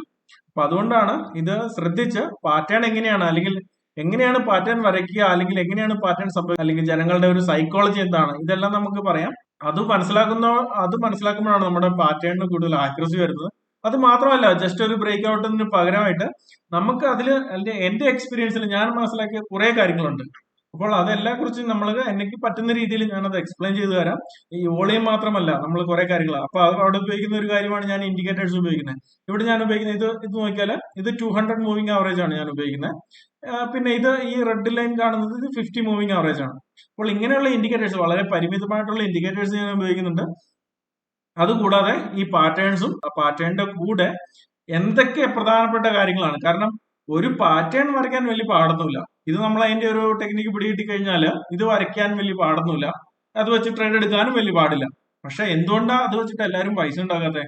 അപ്പൊ അതുകൊണ്ടാണ് ഇത് ശ്രദ്ധിച്ച് പാറ്റേൺ എങ്ങനെയാണ് അല്ലെങ്കിൽ എങ്ങനെയാണ് പാറ്റേൺ വരയ്ക്കുക അല്ലെങ്കിൽ എങ്ങനെയാണ് പാറ്റേൺ സംഭവിക്കുക അല്ലെങ്കിൽ ജനങ്ങളുടെ ഒരു സൈക്കോളജി എന്താണ് ഇതെല്ലാം നമുക്ക് പറയാം. അത് മനസ്സിലാക്കുന്ന അത് മനസ്സിലാക്കുമ്പോഴാണ് നമ്മുടെ പാറ്റേണിന് കൂടുതൽ ആക്യുറസി വരുന്നത്. അത് മാത്രമല്ല ജസ്റ്റ് ഒരു ബ്രേക്ക് ഔട്ടിന് പകരമായിട്ട് നമുക്ക് അതിൽ എന്റെ എക്സ്പീരിയൻസിൽ ഞാൻ മനസ്സിലാക്കിയ കുറെ കാര്യങ്ങളുണ്ട്. അപ്പോൾ അതെല്ലാം കുറിച്ച് നമ്മൾ എനിക്ക് പറ്റുന്ന രീതിയിൽ ഞാനത് എക്സ്പ്ലെയിൻ ചെയ്തു തരാം. ഈ വോളിയം മാത്രമല്ല നമ്മൾ കുറെ കാര്യങ്ങൾ അപ്പൊ അവിടെ ഉപയോഗിക്കുന്ന ഒരു കാര്യമാണ് ഞാൻ ഇൻഡിക്കേറ്റേഴ്സ് ഉപയോഗിക്കുന്നത്. ഇവിടെ ഞാൻ ഉപയോഗിക്കുന്നത് ഇത് ഇത് നോക്കിയാൽ ഇത് ടു ഹൺഡ്രഡ് മൂവിംഗ് ആവറേജ് ആണ് ഞാൻ ഉപയോഗിക്കുന്നത്. പിന്നെ ഇത് ഈ റെഡ് ലൈൻ കാണുന്നത് ഇത് ഫിഫ്റ്റി മൂവിംഗ് ആവറേജ് ആണ്. അപ്പോൾ ഇങ്ങനെയുള്ള ഇൻഡിക്കേറ്റേഴ്സ് വളരെ പരിമിതമായിട്ടുള്ള ഇൻഡിക്കേറ്റേഴ്സ് ഞാൻ ഉപയോഗിക്കുന്നുണ്ട്. അതുകൂടാതെ ഈ പാറ്റേൺസും ആ പാറ്റേണിന്റെ കൂടെ എന്തൊക്കെ പ്രധാനപ്പെട്ട കാര്യങ്ങളാണ്? കാരണം ഒരു പാറ്റേൺ വരയ്ക്കാൻ വലിയ പാടൊന്നുമില്ല. ഇത് നമ്മൾ അതിന്റെ ഒരു ടെക്നിക്ക് പിടികിട്ടി കഴിഞ്ഞാൽ ഇത് വരയ്ക്കാൻ വലിയ പാടൊന്നുമില്ല. അത് വെച്ച് ട്രേഡ് എടുക്കാനും വലിയ പാടില്ല. പക്ഷെ എന്തുകൊണ്ടാ അത് വെച്ചിട്ട് എല്ലാവരും പൈസ ഉണ്ടാകാത്തെ?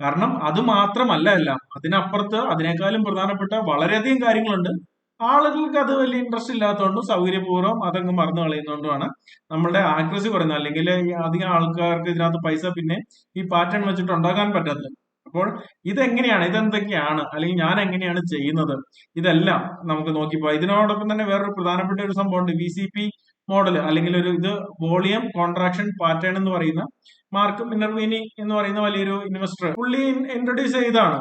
കാരണം അത് മാത്രമല്ല എല്ലാം. അതിനപ്പുറത്ത് അതിനേക്കാളും പ്രധാനപ്പെട്ട വളരെയധികം കാര്യങ്ങളുണ്ട്. ആളുകൾക്ക് അത് വലിയ ഇൻട്രസ്റ്റ് ഇല്ലാത്തതുകൊണ്ടും സൗകര്യപൂർവം അതങ്ങ് മറന്നു കളയുന്നതുകൊണ്ടുമാണ് നമ്മുടെ ആക്രസി കുറയുന്നത്. അല്ലെങ്കിൽ അധികം ആൾക്കാർക്ക് ഇതിനകത്ത് പൈസ പിന്നെ ഈ പാറ്റേൺ വെച്ചിട്ട് ഉണ്ടാക്കാൻ പറ്റാത്തത്. അപ്പോൾ ഇതെങ്ങനെയാണ്? ഇതെന്തൊക്കെയാണ്? അല്ലെങ്കിൽ ഞാൻ എങ്ങനെയാണ് ചെയ്യുന്നത്? ഇതെല്ലാം നമുക്ക് നോക്കിപ്പോ ഇതിനോടൊപ്പം തന്നെ വേറൊരു പ്രധാനപ്പെട്ട ഒരു സംഭവമുണ്ട്. വി സി പി മോഡൽ അല്ലെങ്കിൽ ഒരു ഇത് വോളിയം കോൺട്രാക്ഷൻ പാറ്റേൺ എന്ന് പറയുന്ന മാർക്ക് മിനർവീനി എന്ന് പറയുന്ന വലിയൊരു ഇൻവെസ്റ്റർ പുള്ളി ഇൻട്രൊഡ്യൂസ് ചെയ്താണ്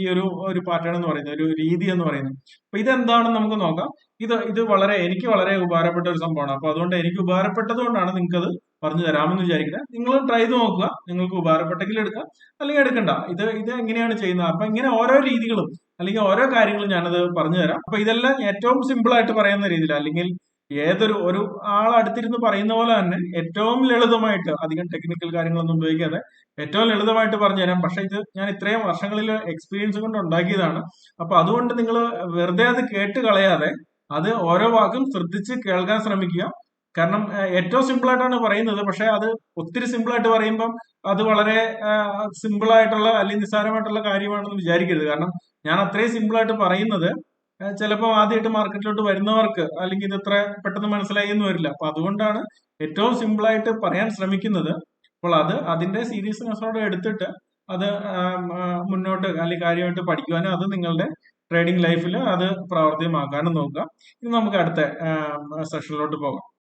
ഈ ഒരു ഒരു പാറ്റേൺ എന്ന് പറയുന്നത് ഒരു രീതി എന്ന് പറയുന്നത്. അപ്പൊ ഇതെന്താണെന്ന് നമുക്ക് നോക്കാം. ഇത് ഇത് വളരെ എനിക്ക് വളരെ ഉപകാരപ്പെട്ട ഒരു സംഭവമാണ്. അപ്പൊ അതുകൊണ്ട് എനിക്ക് ഉപകാരപ്പെട്ടത് കൊണ്ടാണ് നിങ്ങൾക്ക് അത് പറഞ്ഞു തരാമെന്ന് വിചാരിക്കുന്നത് നിങ്ങൾ ട്രൈ ചെയ്ത് നോക്കുക. നിങ്ങൾക്ക് ഉപകാരപ്പെട്ടെങ്കിൽ എടുക്കാം. അല്ലെങ്കിൽ എടുക്കണ്ട. ഇത് ഇത് എങ്ങനെയാണ് ചെയ്യുന്നത്? അപ്പൊ ഇങ്ങനെ ഓരോ രീതികളും അല്ലെങ്കിൽ ഓരോ കാര്യങ്ങളും ഞാനത് പറഞ്ഞു തരാം. അപ്പൊ ഇതെല്ലാം ഏറ്റവും സിമ്പിൾ ആയിട്ട് പറയുന്ന രീതിയിൽ അല്ലെങ്കിൽ ഏതൊരു ഒരു ആൾ അടുത്തിരുന്ന് പറയുന്ന പോലെ തന്നെ ഏറ്റവും ലളിതമായിട്ട് അധികം ടെക്നിക്കൽ കാര്യങ്ങളൊന്നും ഉപയോഗിക്കാതെ ഏറ്റവും ലളിതമായിട്ട് പറഞ്ഞു തരാം. പക്ഷെ ഇത് ഞാൻ ഇത്രയും വർഷങ്ങളിൽ എക്സ്പീരിയൻസ് കൊണ്ട് ഉണ്ടാക്കിയതാണ്. അപ്പൊ അതുകൊണ്ട് നിങ്ങൾ വെറുതെ അത് കേട്ട് കളയാതെ അത് ഓരോ വാക്കും ശ്രദ്ധിച്ച് കേൾക്കാൻ ശ്രമിക്കുക. കാരണം ഏറ്റവും സിമ്പിൾ ആയിട്ടാണ് പറയുന്നത്. പക്ഷെ അത് ഒത്തിരി സിമ്പിൾ ആയിട്ട് പറയുമ്പം അത് വളരെ സിമ്പിൾ ആയിട്ടുള്ള അല്ലെങ്കിൽ നിസ്സാരമായിട്ടുള്ള കാര്യമാണെന്ന് വിചാരിക്കരുത്. കാരണം ഞാൻ അത്രയും സിമ്പിൾ ആയിട്ട് പറയുന്നത് ചിലപ്പോൾ ആദ്യമായിട്ട് മാർക്കറ്റിലോട്ട് വരുന്നവർക്ക് അല്ലെങ്കിൽ ഇത് ഇത്ര പെട്ടെന്ന് മനസ്സിലായി എന്ന് വരില്ല. അപ്പൊ അതുകൊണ്ടാണ് ഏറ്റവും സിമ്പിളായിട്ട് പറയാൻ ശ്രമിക്കുന്നത്. അപ്പോൾ അത് അതിന്റെ സീരിയസ്നെസ്സോടെ എടുത്തിട്ട് അത് മുന്നോട്ട് അല്ലെങ്കിൽ കാര്യമായിട്ട് പഠിക്കുവാനും അത് നിങ്ങളുടെ ട്രേഡിംഗ് ലൈഫിൽ അത് പ്രാവർത്തികമാക്കാനും നോക്കുക ഇനി നമുക്ക് അടുത്ത സെഷനിലോട്ട് പോകാം.